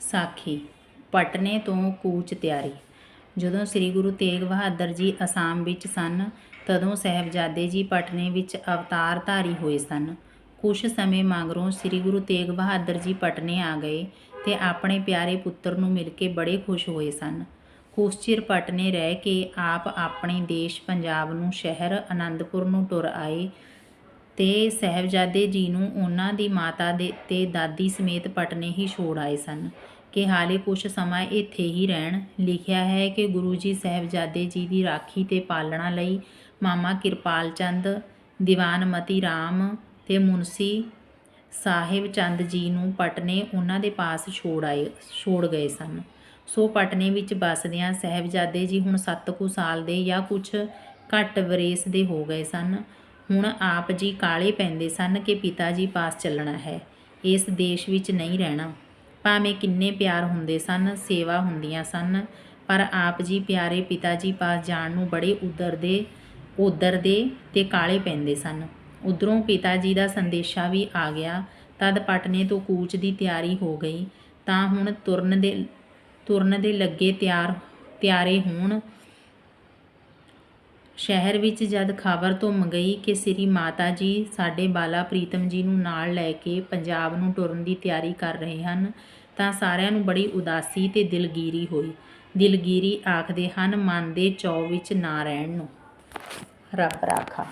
ਸਾਖੀ, ਪਟਨੇ ਤੋਂ ਕੂਚ ਤਿਆਰੀ। ਜਦੋਂ ਸ੍ਰੀ ਗੁਰੂ ਤੇਗ ਬਹਾਦਰ ਜੀ ਅਸਾਮ ਵਿੱਚ ਸਨ, ਤਦੋਂ ਸਾਹਿਬਜ਼ਾਦੇ ਜੀ ਪਟਨੇ ਵਿੱਚ ਅਵਤਾਰ ਧਾਰੀ ਹੋਏ ਸਨ। ਕੁਝ ਸਮੇਂ ਮਗਰੋਂ ਸ੍ਰੀ ਗੁਰੂ ਤੇਗ ਬਹਾਦਰ ਜੀ ਪਟਨੇ ਆ ਗਏ ਤੇ ਆਪਣੇ ਪਿਆਰੇ ਪੁੱਤਰ ਨੂੰ ਮਿਲ ਕੇ ਬੜੇ ਖੁਸ਼ ਹੋਏ ਸਨ। ਕੁਝ ਚਿਰ ਪਟਨੇ ਰਹਿ ਕੇ ਆਪ ਆਪਣੇ ਦੇਸ਼ ਪੰਜਾਬ ਨੂੰ ਸ਼ਹਿਰ ਅਨੰਦਪੁਰ ਨੂੰ ਟੁਰ ਆਏ ਤੇ ਸਾਹਿਬਜ਼ਾਦੇ ਜੀ ਨੂੰ ਉਹਨਾਂ ਦੀ ਮਾਤਾ ਦੇ ਤੇ ਦਾਦੀ ਸਮੇਤ ਪਟਨੇ ਹੀ ਛੋੜ ਆਏ ਸਨ। ਕਿ ਹਾਲੇ ਕੁਝ ਸਮਾਂ ਇੱਥੇ ਹੀ ਰਹਿਣ, ਲਿਖਿਆ ਹੈ ਕਿ ਗੁਰੂ ਜੀ ਸਾਹਿਬਜ਼ਾਦੇ ਜੀ ਦੀ ਰਾਖੀ ਤੇ ਪਾਲਣਾ ਲਈ ਮਾਮਾ ਕਿਰਪਾਲ ਚੰਦ, ਦੀਵਾਨਮਤੀ ਰਾਮ ਤੇ ਮੁਨਸੀ ਸਾਹਿਬ ਚੰਦ ਜੀ ਨੂੰ ਪਟਨੇ ਉਹਨਾਂ ਦੇ ਪਾਸ ਛੋੜ ਆਏ, ਛੋੜ ਗਏ ਸਨ। ਸੋ ਪਟਨੇ ਵਿੱਚ ਬਸਦਿਆਂ ਸਾਹਿਬਜ਼ਾਦੇ ਜੀ ਹੁਣ 7 ਕੁ ਸਾਲ ਦੇ ਜਾਂ ਕੁਝ ਘੱਟ ਵਰੇਸ ਦੇ ਹੋ ਗਏ ਸਨ। ਹੁਣ ਆਪ ਜੀ ਕਾਲੇ ਪੈਂਦੇ ਸਨ ਕਿ ਪਿਤਾ ਜੀ ਪਾਸ ਚੱਲਣਾ ਹੈ। ਇਸ ਦੇਸ਼ ਵਿੱਚ ਨਹੀਂ ਰਹਿਣਾ। ਭਾਵੇਂ ਕਿੰਨੇ ਪਿਆਰ ਹੁੰਦੇ ਸਨ, ਸੇਵਾ ਹੁੰਦੀਆਂ ਸਨ, ਪਰ ਆਪ ਜੀ ਪਿਆਰੇ ਪਿਤਾ ਜੀ ਪਾਸ ਜਾਣ ਨੂੰ ਬੜੇ ਉਦਰਦੇ ਉਦਰਦੇ ਤੇ ਕਾਲੇ ਪੈਂਦੇ ਸਨ। ਉਧਰੋਂ ਪਿਤਾ ਜੀ ਦਾ ਸੰਦੇਸ਼ਾ ਵੀ ਆ ਗਿਆ, ਤਦ ਪਟਨੇ ਤੋਂ ਕੂਚ ਦੀ ਤਿਆਰੀ ਹੋ ਗਈ। ਤਾਂ ਹੁਣ ਤੁਰਨ ਦੇ ਤੁਰਨ ਦੇ ਲੱਗੇ ਤਿਆਰ, ਤਿਆਰੇ ਹੋਣ ਸ਼ਹਿਰ ਵਿੱਚ ਜਦ ਖਬਰ ਧੁੰਮ ਗਈ ਕਿ ਸ੍ਰੀ ਮਾਤਾ ਜੀ ਸਾਡੇ ਬਾਲਾ ਪ੍ਰੀਤਮ ਜੀ ਨੂੰ ਨਾਲ ਲੈ ਕੇ ਪੰਜਾਬ ਨੂੰ ਟੁਰਨ ਦੀ ਤਿਆਰੀ ਕਰ ਰਹੇ ਹਨ, ਤਾਂ ਸਾਰਿਆਂ ਨੂੰ ਬੜੀ ਉਦਾਸੀ ਤੇ ਦਿਲਗੀਰੀ ਹੋਈ। ਦਿਲਗੀਰੀ ਆਖਦੇ ਹਨ, ਮਨ ਦੇ ਚੌ ਵਿੱਚ ਨਾ ਰਹਿਣ ਨੂੰ ਰੱਬ ਰਾਖਾ।